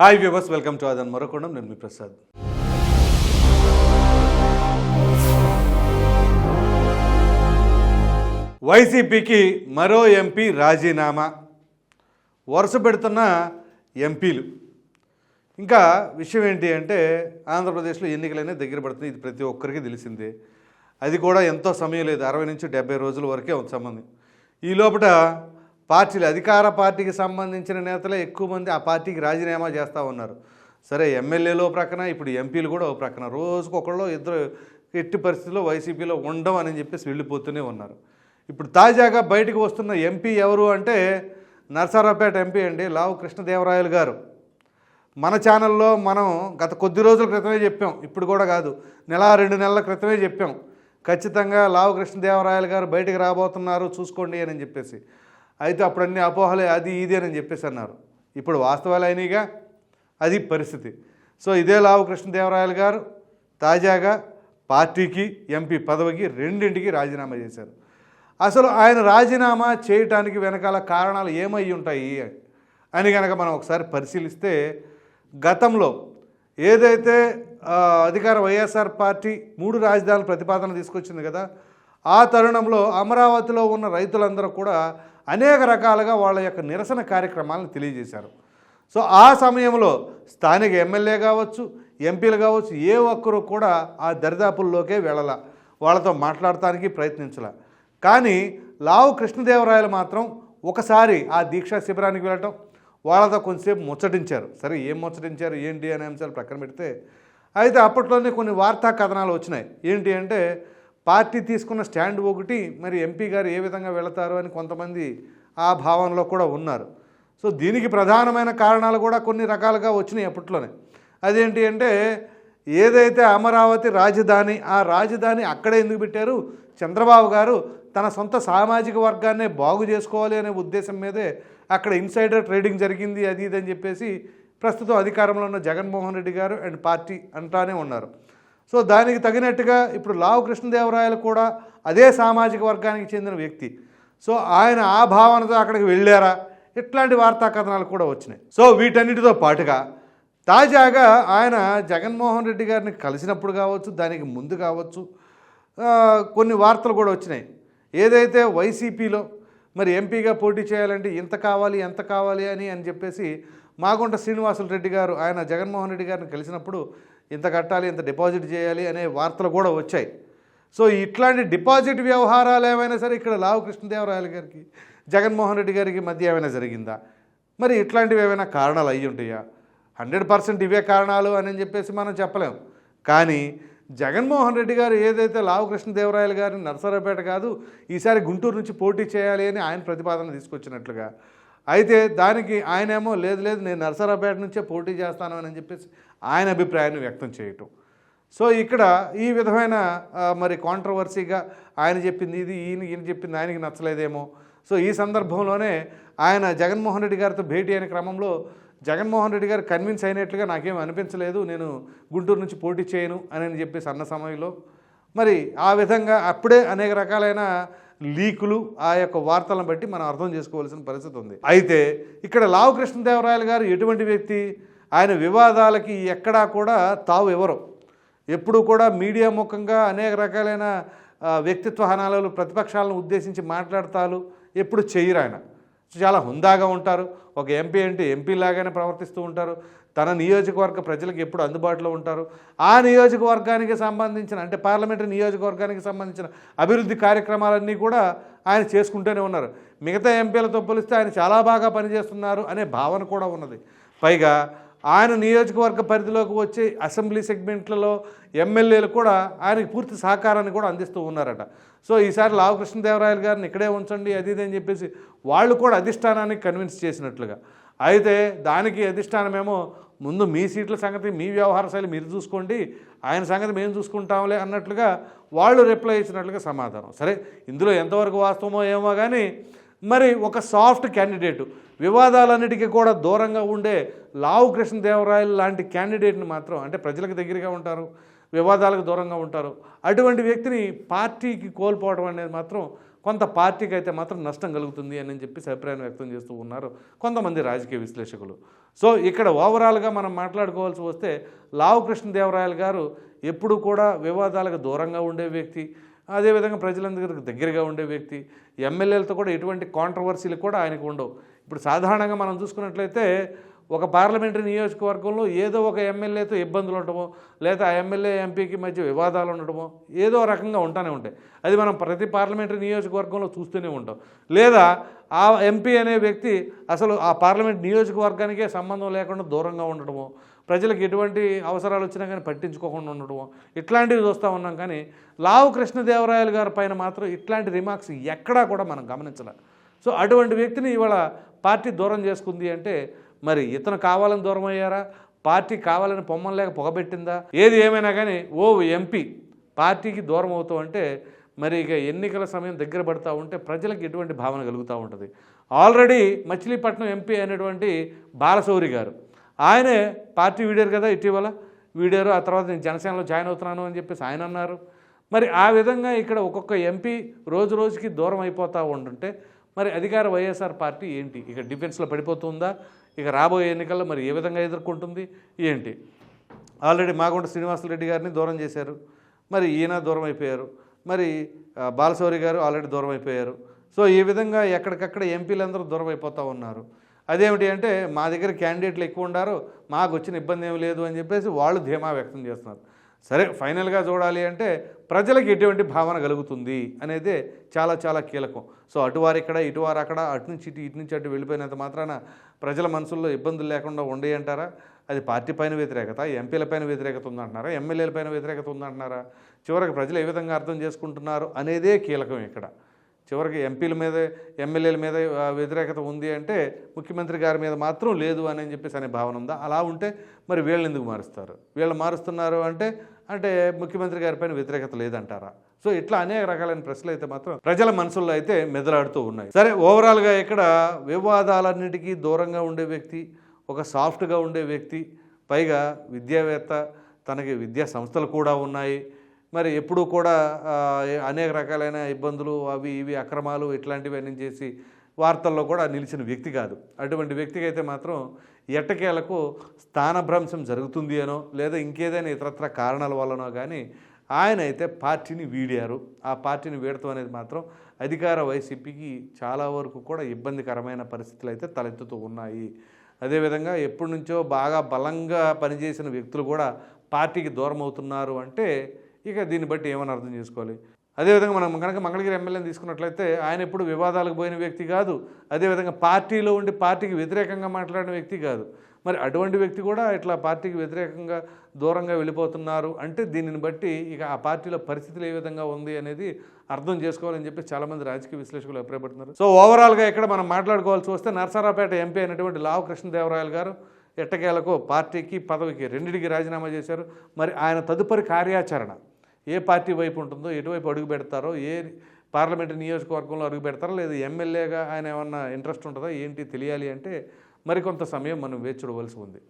Hi viewers welcome to అదన్ మరొకొండం. నేను మీ ప్రసాద్. వైసీపీకి మరో ఎంపీ రాజీనామా. వరుస పెడుతున్న ఎంపీలు. ఇంకా విషయం ఏంటి అంటే ఆంధ్రప్రదేశ్లో ఎన్నికలనే దగ్గర పడుతుంది ఇది ప్రతి ఒక్కరికి తెలిసిందే. అది కూడా ఎంతో సమయం లేదు. అరవై నుంచి డెబ్బై రోజుల వరకే ఉంది సంబంధం. ఈ లోపల పార్టీలు అధికార పార్టీకి సంబంధించిన నేతలే ఎక్కువ మంది ఆ పార్టీకి రాజీనామా చేస్తూ ఉన్నారు. సరే ఎమ్మెల్యేలో ప్రక్కన ఇప్పుడు ఎంపీలు కూడా ఓ ప్రక్కన. రోజుకు ఒకళ్ళు ఇద్దరు ఎట్టి పరిస్థితుల్లో వైసీపీలో ఉండం అని చెప్పేసి వెళ్ళిపోతూనే ఉన్నారు. ఇప్పుడు తాజాగా బయటకు వస్తున్న ఎంపీ ఎవరు అంటే నరసరావుపేట ఎంపీ అండి లావు కృష్ణదేవరాయలు గారు. మన ఛానల్లో మనం గత కొద్ది రోజుల క్రితమే చెప్పాం. ఇప్పుడు కూడా కాదు నెల రెండు నెలల క్రితమే చెప్పాం. ఖచ్చితంగా లావు కృష్ణదేవరాయలు గారు బయటకు రాబోతున్నారు చూసుకోండి అని చెప్పేసి. అయితే అప్పుడు అన్ని అపోహలే అది ఇది అని చెప్పేసి అన్నారు. ఇప్పుడు వాస్తవాలు అయినాయిగా అది పరిస్థితి. సో ఇదే లావు కృష్ణదేవరాయలు గారు తాజాగా పార్టీకి ఎంపీ పదవికి రెండింటికి రాజీనామా చేశారు. అసలు ఆయన రాజీనామా చేయటానికి వెనకాల కారణాలు ఏమై ఉంటాయి అని కనుక మనం ఒకసారి పరిశీలిస్తే గతంలో ఏదైతే అధికార వైఎస్ఆర్ పార్టీ మూడు రాజధానుల ప్రతిపాదన తీసుకొచ్చింది కదా ఆ తరుణంలో అమరావతిలో ఉన్న రైతులందరూ కూడా అనేక రకాలుగా వాళ్ళ యొక్క నిరసన కార్యక్రమాలను తెలియజేశారు. సో ఆ సమయంలో స్థానిక ఎమ్మెల్యే కావచ్చు ఎంపీలు కావచ్చు ఏ ఒక్కరు కూడా ఆ దరిదాపుల్లోకే వెళ్ళాల. వాళ్ళతో మాట్లాడటానికి ప్రయత్నించాల. కానీ లావు కృష్ణదేవరాయలు మాత్రం ఒకసారి ఆ దీక్షా శిబిరానికి వెళ్ళటం వాళ్ళతో కొంచెంసేపు ముచ్చటించారు. సరే ఏం ముచ్చటించారు ఏంటి అనే అంశాలు ప్రక్కన పెడితే అయితే అప్పట్లోనే కొన్ని వార్తా కథనాలు వచ్చినాయి. ఏంటి అంటే పార్టీ తీసుకున్న స్టాండ్ ఒకటి మరి ఎంపీ గారు ఏ విధంగా వెళతారు అని కొంతమంది ఆ భావనలో కూడా ఉన్నారు. సో దీనికి ప్రధానమైన కారణాలు కూడా కొన్ని రకాలుగా వచ్చినాయి అప్పట్లోనే. అదేంటి అంటే ఏదైతే అమరావతి రాజధాని ఆ రాజధాని అక్కడే ఎందుకు పెట్టారు? చంద్రబాబు గారు తన సొంత సామాజిక వర్గాన్నే బాగు చేసుకోవాలి అనే ఉద్దేశం మీదే అక్కడ ఇన్సైడర్ ట్రేడింగ్ జరిగింది అది ఇది అని చెప్పేసి ప్రస్తుతం అధికారంలో ఉన్న జగన్మోహన్ రెడ్డి గారు అండ్ పార్టీ అంటానే ఉన్నారు. సో దానికి తగినట్టుగా ఇప్పుడు లావు కృష్ణదేవరాయలు కూడా అదే సామాజిక వర్గానికి చెందిన వ్యక్తి. సో ఆయన ఆ భావనతో అక్కడికి వెళ్ళారా? ఇట్లాంటి వార్తా కథనాలు కూడా వచ్చినాయి. సో వీటన్నిటితో పాటుగా తాజాగా ఆయన జగన్మోహన్ రెడ్డి గారిని కలిసినప్పుడు కావచ్చు దానికి ముందు కావచ్చు కొన్ని వార్తలు కూడా వచ్చినాయి. ఏదైతే వైసీపీలో మరి ఎంపీగా పోటీ చేయాలంటే ఇంత కావాలి ఎంత కావాలి అని అని చెప్పేసి మాగుంట శ్రీనివాసులు రెడ్డి గారు ఆయన జగన్మోహన్ రెడ్డి గారిని కలిసినప్పుడు ఇంత కట్టాలి ఇంత డిపాజిట్ చేయాలి అనే వార్తలు కూడా వచ్చాయి. సో ఇట్లాంటి డిపాజిట్ వ్యవహారాలు ఏమైనా సరే ఇక్కడ లావు కృష్ణదేవరాయలు గారికి జగన్మోహన్ రెడ్డి గారికి మధ్య ఏమైనా జరిగిందా? మరి ఇట్లాంటివి ఏమైనా కారణాలు అయ్యి ఉంటాయా? హండ్రెడ్ పర్సెంట్ ఇవే కారణాలు అని చెప్పేసి మనం చెప్పలేం. కానీ జగన్మోహన్ రెడ్డి గారు ఏదైతే లావు కృష్ణదేవరాయలు గారిని నర్సరావుపేట కాదు ఈసారి గుంటూరు నుంచి పోటీ చేయాలి అని ఆయన ప్రతిపాదన తీసుకొచ్చినట్లుగా అయితే దానికి ఆయనేమో లేదు లేదు నేను నరసరావుపేట నుంచే పోటీ చేస్తాను అని చెప్పేసి ఆయన అభిప్రాయాన్ని వ్యక్తం చేయటం. సో ఇక్కడ ఈ విధమైన మరి కాంట్రవర్సీగా ఆయన చెప్పింది ఇది ఈయన ఈయన చెప్పింది ఆయనకి నచ్చలేదేమో. సో ఈ సందర్భంలోనే ఆయన జగన్మోహన్ రెడ్డి గారితో భేటీ అయిన క్రమంలో జగన్మోహన్ రెడ్డి గారు కన్విన్స్ అయినట్లుగా నాకేం అనిపించలేదు నేను గుంటూరు నుంచి పోటీ చేయను అని చెప్పేసి అన్న సమయంలో. మరి ఆ విధంగా అప్పుడే అనేక రకాలైన లీకులు ఆ యొక్క వార్తలను బట్టి మనం అర్థం చేసుకోవాల్సిన పరిస్థితి ఉంది. అయితే ఇక్కడ లావు కృష్ణదేవరాయలు గారు ఎటువంటి వ్యక్తి? ఆయన వివాదాలకి ఎక్కడా కూడా తావు ఇవ్వరు ఎప్పుడు కూడా మీడియా ముఖంగా అనేక రకాలైన వ్యక్తిత్వ హనాలు ప్రతిపక్షాలను ఉద్దేశించి మాట్లాడతాలు ఎప్పుడు చేయరు ఆయన. చాలా హుందాగా ఉంటారు. ఒక ఎంపీ అంటే ఎంపీ లాగానే ప్రవర్తిస్తూ ఉంటారు. తన నియోజకవర్గ ప్రజలకు ఎప్పుడు అందుబాటులో ఉంటారు. ఆ నియోజకవర్గానికి సంబంధించిన అంటే పార్లమెంటరీ నియోజకవర్గానికి సంబంధించిన అభివృద్ధి కార్యక్రమాలన్నీ కూడా ఆయన చేసుకుంటూనే ఉన్నారు. మిగతా ఎంపీలతో పోలిస్తే ఆయన చాలా బాగా పనిచేస్తున్నారు అనే భావన కూడా ఉన్నది. పైగా ఆయన నియోజకవర్గ పరిధిలోకి వచ్చే అసెంబ్లీ సెగ్మెంట్లలో ఎమ్మెల్యేలు కూడా ఆయనకి పూర్తి సహకారాన్ని కూడా అందిస్తూ ఉన్నారట. సో ఈసారి లావు కృష్ణదేవరాయలు గారిని ఇక్కడే ఉంచండి అది ఇది అని చెప్పేసి వాళ్ళు కూడా అధిష్టానానికి కన్విన్స్ చేసినట్లుగా. అయితే దానికి అధిష్టానమేమో ముందు మీ సీట్ల సంగతి మీ వ్యవహార శైలి మీరు చూసుకోండి ఆయన సంగతి మేము చూసుకుంటాంలే అన్నట్లుగా వాళ్ళు రిప్లై ఇచ్చినట్లుగా సమాధానం. సరే ఇందులో ఎంతవరకు వాస్తవమో ఏమో కానీ మరి ఒక సాఫ్ట్ క్యాండిడేటు. వివాదాలన్నిటికీ కూడా దూరంగా ఉండే లావు కృష్ణదేవరాయలు లాంటి క్యాండిడేట్ని మాత్రం అంటే ప్రజలకు దగ్గరగా ఉంటారు వివాదాలకు దూరంగా ఉంటారు అటువంటి వ్యక్తిని పార్టీకి కోల్పోవడం అనేది మాత్రం కొంత పార్టీకి అయితే మాత్రం నష్టం కలుగుతుంది అని చెప్పి అభిప్రాయం వ్యక్తం చేస్తూ ఉన్నారు కొంతమంది రాజకీయ విశ్లేషకులు. సో ఇక్కడ ఓవరాల్గా మనం మాట్లాడుకోవాల్సి వస్తే లావు కృష్ణదేవరాయలు గారు ఎప్పుడు కూడా వివాదాలకు దూరంగా ఉండే వ్యక్తి అదేవిధంగా ప్రజలందరికీ దగ్గరగా ఉండే వ్యక్తి ఎమ్మెల్యేలతో కూడా ఎటువంటి కాంట్రవర్సీలు కూడా ఆయనకు ఉండవు. ఇప్పుడు సాధారణంగా మనం చూసుకున్నట్లయితే ఒక పార్లమెంటరీ నియోజకవర్గంలో ఏదో ఒక ఎమ్మెల్యేతో ఇబ్బందులు ఉండటమో లేదా ఆ ఎమ్మెల్యే ఎంపీకి మధ్య వివాదాలు ఉండటమో ఏదో రకంగా ఉంటానే ఉంటాయి. అది మనం ప్రతి పార్లమెంటరీ నియోజకవర్గంలో చూస్తూనే ఉంటాం. లేదా ఆ ఎంపీ అనే వ్యక్తి అసలు ఆ పార్లమెంట్ నియోజకవర్గానికే సంబంధం లేకుండా దూరంగా ఉండటమో ప్రజలకు ఎటువంటి అవసరాలు వచ్చినా కానీ పట్టించుకోకుండా ఉండడం ఇట్లాంటివి చూస్తూ ఉన్నాం కానీ లావు కృష్ణదేవరాయలు గారి పైన మాత్రం ఇట్లాంటి రిమార్క్స్ ఎక్కడా కూడా మనం గమనించలే. సో అటువంటి వ్యక్తిని ఇవాళ పార్టీ దూరం చేసుకుంది అంటే మరి ఇతను కావాలని దూరం అయ్యారా? పార్టీ కావాలని పొమ్మం లేక పొగబెట్టిందా? ఏది ఏమైనా కానీ ఓ ఎంపీ పార్టీకి దూరం అవుతూ అంటే మరి ఇక ఎన్నికల సమయం దగ్గర పడుతూ ఉంటే ప్రజలకు ఎటువంటి భావన కలుగుతూ ఉంటుంది. ఆల్రెడీ మచిలీపట్నం ఎంపీ అయినటువంటి బాలశౌరి గారు ఆయనే పార్టీ వీడారు కదా ఇటీవల. వీడారు ఆ తర్వాత నేను జనసేనలో జాయిన్ అవుతున్నాను అని చెప్పేసి ఆయన అన్నారు. మరి ఆ విధంగా ఇక్కడ ఒక్కొక్క ఎంపీ రోజు రోజుకి దూరం అయిపోతూ ఉంటుంటే మరి అధికార వైఎస్ఆర్ పార్టీ ఏంటి? ఇక డిఫెన్స్లో పడిపోతుందా? ఇక రాబోయే ఎన్నికల్లో మరి ఏ విధంగా ఎదుర్కొంటుంది? ఏంటి? ఆల్రెడీ మాగుంట శ్రీనివాసరెడ్డి గారిని దూరం చేశారు. మరి ఈయన దూరం అయిపోయారు. మరి బాలశౌరి గారు ఆల్రెడీ దూరం అయిపోయారు. సో ఈ విధంగా ఎక్కడికక్కడ ఎంపీలందరూ దూరం అయిపోతూ ఉన్నారు. అదేమిటి అంటే మా దగ్గర క్యాండిడేట్లు ఎక్కువ ఉండారు మాకు వచ్చిన ఇబ్బంది ఏమి లేదు అని చెప్పేసి వాళ్ళు ధీమా వ్యక్తం చేస్తున్నారు. సరే ఫైనల్గా చూడాలి అంటే ప్రజలకు ఎటువంటి భావన కలుగుతుంది అనేది చాలా చాలా కీలకం. సో అటువారు ఇక్కడ ఇటువారు అక్కడ అటు నుంచి ఇటు ఇటు నుంచి అటు వెళ్ళిపోయినంత మాత్రాన ప్రజల మనసుల్లో ఇబ్బందులు లేకుండా ఉండే అంటారా? అది పార్టీ పైన వ్యతిరేకత ఎంపీల పైన వ్యతిరేకత ఉందంటున్నారా? ఎమ్మెల్యేల పైన వ్యతిరేకత ఉందంటున్నారా? చివరికి ప్రజలు ఏ విధంగా అర్థం చేసుకుంటున్నారు అనేదే కీలకం ఇక్కడ. చివరికి ఎంపీల మీద ఎమ్మెల్యేల మీద వ్యతిరేకత ఉంది అంటే ముఖ్యమంత్రి గారి మీద మాత్రం లేదు అని చెప్పేసి అనే భావన ఉందా? అలా ఉంటే మరి వీళ్ళని ఎందుకు మారుస్తారు? వీళ్ళు మారుస్తున్నారు అంటే అంటే ముఖ్యమంత్రి గారి పైన వ్యతిరేకత లేదంటారా? సో ఇట్లా అనేక రకాలైన ప్రశ్నలు అయితే మాత్రం ప్రజల మనసుల్లో అయితే మెదలాడుతూ ఉన్నాయి. సరే ఓవరాల్గా ఇక్కడ వివాదాలన్నిటికీ దూరంగా ఉండే వ్యక్తి ఒక సాఫ్ట్గా ఉండే వ్యక్తి పైగా విద్యావేత్త తనకి విద్యా సంస్థలు కూడా ఉన్నాయి. మరి ఎప్పుడూ కూడా అనేక రకాలైన ఇబ్బందులు అవి ఇవి అక్రమాలు ఇట్లాంటివన్నీ చేసి వార్తల్లో కూడా నిలిచిన వ్యక్తి కాదు. అటువంటి వ్యక్తికి అయితే మాత్రం ఎట్టకేలకు స్థానభ్రంశం జరుగుతుంది అనో లేదా ఇంకేదైనా ఇతరత్ర కారణాల వల్లనో కానీ ఆయన అయితే పార్టీని వీడారు. ఆ పార్టీని వీడటం అనేది మాత్రం అధికార వైసీపీకి చాలా వరకు కూడా ఇబ్బందికరమైన పరిస్థితులు అయితే తలెత్తుతూ ఉన్నాయి. అదేవిధంగా ఎప్పటి నుంచో బాగా బలంగా పనిచేసిన వ్యక్తులు కూడా పార్టీకి దూరం అవుతున్నారు అంటే ఇక దీన్ని బట్టి ఏమని అర్థం చేసుకోవాలి? అదేవిధంగా మనం కనుక మంగళగిరి ఎమ్మెల్యేని తీసుకున్నట్లయితే ఆయన ఎప్పుడు వివాదాలకు పోయిన వ్యక్తి కాదు. అదేవిధంగా పార్టీలో ఉండి పార్టీకి వ్యతిరేకంగా మాట్లాడిన వ్యక్తి కాదు. మరి అటువంటి వ్యక్తి కూడా ఇట్లా పార్టీకి వ్యతిరేకంగా దూరంగా వెళ్ళిపోతున్నారు అంటే దీనిని బట్టి ఇక ఆ పార్టీలో పరిస్థితులు ఏ విధంగా ఉంది అనేది అర్థం చేసుకోవాలని చెప్పి చాలామంది రాజకీయ విశ్లేషకులు అభిప్రాయపడుతున్నారు. సో ఓవరాల్గా ఇక్కడ మనం మాట్లాడుకోవాల్సి వస్తే నరసరావుపేట ఎంపీ అయినటువంటి లావు కృష్ణదేవరాయలు గారు ఎట్టకేలకు పార్టీకి పదవికి రెండింటికి రాజీనామా చేశారు. మరి ఆయన తదుపరి కార్యాచరణ ఏ పార్టీ వైపు ఉంటుందో ఎటువైపు అడుగు పెడతారో ఏ పార్లమెంటు నియోజకవర్గంలో అడుగు పెడతారో లేదా ఎమ్మెల్యేగా ఆయన ఏమన్నా ఇంట్రెస్ట్ ఉంటుందా ఏంటి తెలియాలి అంటే మరికొంత సమయం మనం వేచి చూడవలసి ఉంది.